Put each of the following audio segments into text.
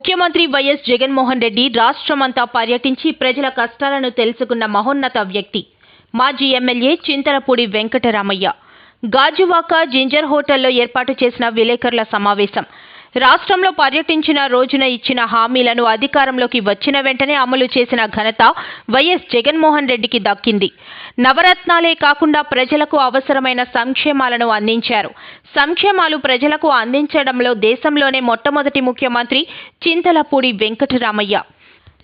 ముఖ్యమంత్రి వైఎస్ జగన్మోహన్ రెడ్డి రాష్ట్రమంతా పర్యటించి ప్రజల కష్టాలను తెలుసుకున్న మహోన్నత వ్యక్తి. మాజీ ఎమ్మెల్యే చింతలపూడి వెంకటరామయ్య. గాజువాక జింజర్ హోటల్లో ఏర్పాటు చేసిన విలేకరుల సమావేశం. రాష్ట్రంలో పర్యటించిన రోజున ఇచ్చిన హామీలను అధికారంలోకి వచ్చిన వెంటనే అమలు చేసిన ఘనత వైఎస్ జగన్మోహన్ రెడ్డికి దక్కింది. నవరత్నాలే కాకుండా ప్రజలకు అవసరమైన సంక్షేమాలను అందించారు. సంక్షేమాలు ప్రజలకు అందించడంలో దేశంలోనే మొట్టమొదటి ముఖ్యమంత్రి చింతలపూడి వెంకటరామయ్య.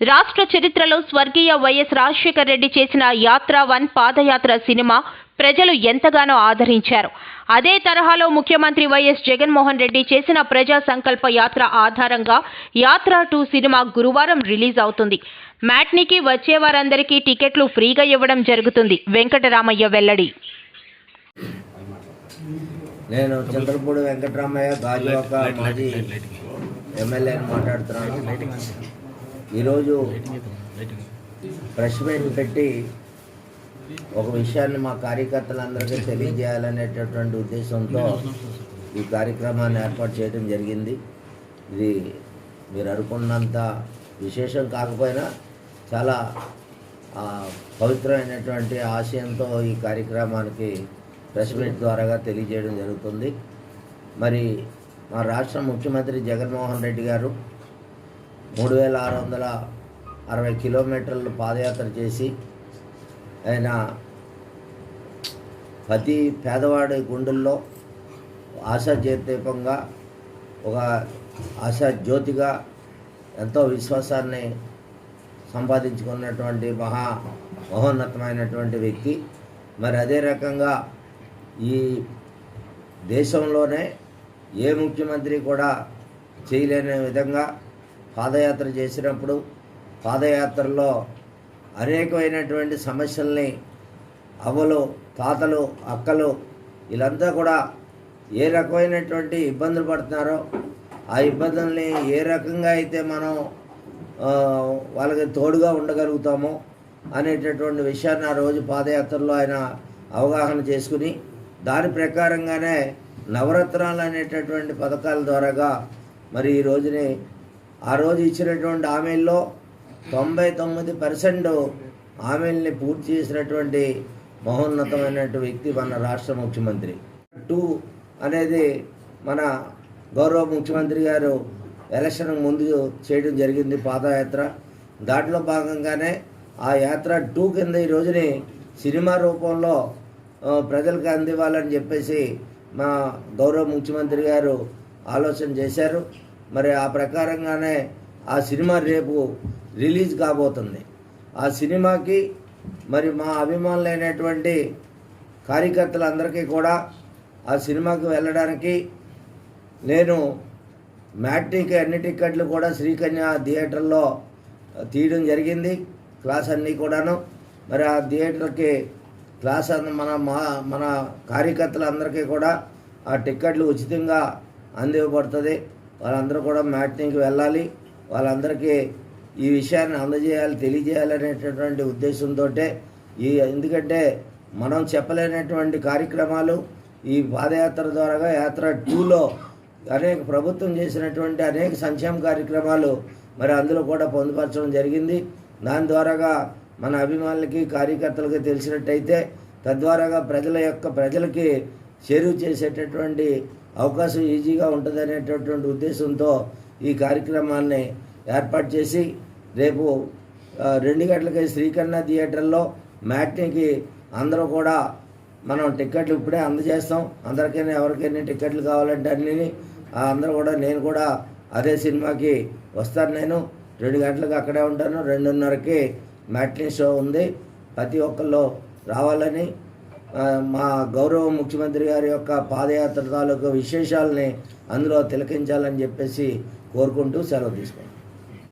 రాష్ట్ర చరిత్రలో స్వర్గీయ వైఎస్ రాజశేఖర్ రెడ్డి చేసిన యాత్ర వన్ పాదయాత్ర సినిమా ప్రజలు ఎంతగానో ఆదరించారు. అదే తరహాలో ముఖ్యమంత్రి వైఎస్ జగన్మోహన్ రెడ్డి చేసిన ప్రజా సంకల్ప యాత్ర ఆధారంగా యాత్ర టూ సినిమా గురువారం రిలీజ్ అవుతుంది. మ్యాట్నికి వచ్చే వారందరికీ టికెట్లు ఫ్రీగా ఇవ్వడం జరుగుతుంది. వెంకటరామయ్య వెల్లడి. నేను చంద్రపూడి వెంకటరామయ్య గాజువాక మాజీ ఎమ్మెల్యేని మాట్లాడుతున్నాను. ఈరోజు ప్రెస్ మీట్ పెట్టి ఒక విషయాన్ని మా కార్యకర్తలందరికీ తెలియజేయాలనేటటువంటి ఉద్దేశంతో ఈ కార్యక్రమాన్ని ఏర్పాటు చేయడం జరిగింది. ఇది మీరు అనుకున్నంత విశేషం కాకపోయినా చాలా పవిత్రమైనటువంటి ఆశయంతో ఈ కార్యక్రమానికి ప్రెస్ మీట్ ద్వారాగా తెలియజేయడం జరుగుతుంది. మరి మా రాష్ట్ర ముఖ్యమంత్రి జగన్మోహన్ రెడ్డి గారు మూడు వేల ఆరు వందల అరవై కిలోమీటర్లు పాదయాత్ర చేసి ఆయన ప్రతి పేదవాడి గుండెల్లో ఆశా దీపంగా ఒక ఆశా జ్యోతిగా ఎంతో విశ్వాసాన్ని సంపాదించుకున్నటువంటి మహా మహోన్నతమైనటువంటి వ్యక్తి. మరి అదే రకంగా ఈ దేశంలోనే ఏ ముఖ్యమంత్రి కూడా చేయలేని విధంగా పాదయాత్ర చేసినప్పుడు పాదయాత్రలో అనేకమైనటువంటి సమస్యల్ని అవ్వలు తాతలు అక్కలు వీళ్ళంతా కూడా ఏ రకమైనటువంటి ఇబ్బందులు పడుతున్నారో ఆ ఇబ్బందుల్ని ఏ రకంగా అయితే మనం వాళ్ళకి తోడుగా ఉండగలుగుతామో అనేటటువంటి విషయాన్ని ఆ రోజు పాదయాత్రలో ఆయన అవగాహన చేసుకుని దాని ప్రకారంగానే నవరత్నాలు అనేటటువంటి పథకాల ద్వారాగా మరి ఈ రోజుని ఆ రోజు ఇచ్చినటువంటి హామీల్లో తొంభై తొమ్మిది పర్సెంట్ హామీల్ని పూర్తి చేసినటువంటి మహోన్నతమైనటువంటి వ్యక్తి మన రాష్ట్ర ముఖ్యమంత్రి. టూ అనేది మన గౌరవ ముఖ్యమంత్రి గారు ఎలక్షన్ ముందు చేయడం జరిగింది పాదయాత్ర. దాంట్లో భాగంగానే ఆ యాత్ర టూ కింద ఈ రోజుని సినిమా రూపంలో ప్రజలకు అందివ్వాలని చెప్పేసి మా గౌరవ ముఖ్యమంత్రి గారు ఆలోచన చేశారు. మరి ఆ ప్రకారంగానే ఆ సినిమా రేపు రిలీజ్ కాబోతుంది. ఆ సినిమాకి మరి మా అభిమానులైనటువంటి కార్యకర్తలందరికీ కూడా ఆ సినిమాకి వెళ్ళడానికి నేను మ్యాట్రిక్ అన్ని టిక్కెట్లు కూడా శ్రీకన్య థియేటర్లో తీయడం జరిగింది. క్లాస్ అన్నీ కూడాను. మరి ఆ థియేటర్కి క్లాస్ అంద- మన మా మన కార్యకర్తలందరికీ కూడా ఆ టిక్కెట్లు ఉచితంగా అందివ్వబడుతుంది. వాళ్ళందరూ కూడా మ్యాట్నికి వెళ్ళాలి. వాళ్ళందరికీ ఈ విషయాన్ని అందజేయాలి తెలియజేయాలనేటటువంటి ఉద్దేశంతో ఈ ఎందుకంటే మనం చెప్పలేనటువంటి కార్యక్రమాలు ఈ పాదయాత్ర ద్వారా యాత్ర టూలో అనేక ప్రభుత్వం చేసినటువంటి అనేక సంక్షేమ కార్యక్రమాలు మరి అందులో కూడా పొందుపరచడం జరిగింది. దాని ద్వారాగా మన అభిమానులకి కార్యకర్తలకి తెలిసినట్టయితే తద్వారాగా ప్రజల యొక్క ప్రజలకి చేరువ చేసేటటువంటి అవకాశం ఈజీగా ఉంటుంది అనేటటువంటి ఉద్దేశంతో ఈ కార్యక్రమాన్ని ఏర్పాటు చేసి రేపు రెండు గంటలకి శ్రీకన్న థియేటర్లో మ్యాట్నీకి అందరూ కూడా మనం టిక్కెట్లు ఇప్పుడే అందజేస్తాం. అందరికైనా ఎవరికైనా టిక్కెట్లు కావాలంటే అన్నీ అందరూ కూడా నేను కూడా అదే సినిమాకి వస్తాను నేను. రెండు గంటలకు అక్కడే ఉంటాను. రెండున్నరకి మ్యాట్నీ షో ఉంది. ప్రతి ఒక్కళ్ళు రావాలని మా గౌరవ ముఖ్యమంత్రి గారి యొక్క పాదయాత్ర తాలూకు విశేషాలని అందులో తిలకించాలని చెప్పేసి కోరుకుంటూ సెలవు తీసుకుంటాం